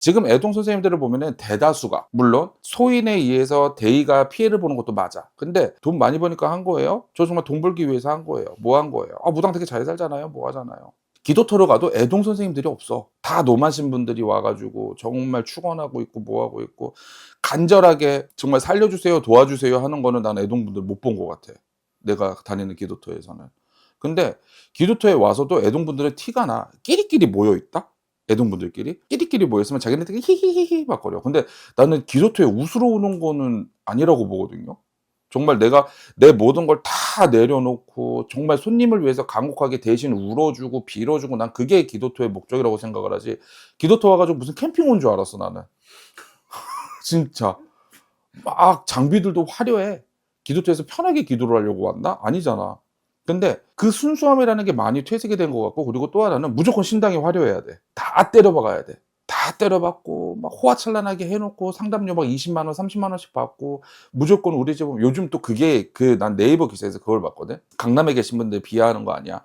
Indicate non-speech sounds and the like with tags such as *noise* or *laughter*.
지금 애동 선생님들을 보면은 대다수가 물론 소인에 의해서 대의가 피해를 보는 것도 맞아. 근데 돈 많이 버니까 한 거예요? 저 정말 돈 벌기 위해서 한 거예요. 뭐 한 거예요? 아 무당 되게 잘 살잖아요. 뭐 하잖아요. 기도터로 가도 애동 선생님들이 없어. 다 노마신 분들이 와가지고 정말 축원하고 있고 뭐 하고 있고 간절하게 정말 살려주세요, 도와주세요 하는 거는 난 애동 분들 못 본 것 같아. 내가 다니는 기도터에서는. 근데 기도터에 와서도 애동 분들의 티가 나. 끼리끼리 모여 있다. 애동 분들끼리 끼리끼리 모여 있으면 자기네들끼리 히히히히 막 거려. 근데 나는 기도터에 웃으러 오는 거는 아니라고 보거든요. 정말 내가 내 모든 걸 다 내려놓고 정말 손님을 위해서 간곡하게 대신 울어주고 빌어주고 난 그게 기도토의 목적이라고 생각을 하지 기도토 와가지고 무슨 캠핑 온 줄 알았어 나는 *laughs* 진짜 막 장비들도 화려해 기도토에서 편하게 기도를 하려고 왔나? 아니잖아 근데 그 순수함이라는 게 많이 퇴색이 된 것 같고 그리고 또 하나는 무조건 신당이 화려해야 돼 다 때려박아야 돼 다 때려받고 막 호화찬란하게 해놓고 상담료 막 20만 원, 30만 원씩 받고 무조건 우리 집은 요즘 또 그게 그 난 네이버 기사에서 그걸 봤거든. 강남에 계신 분들 비하하는 거 아니야.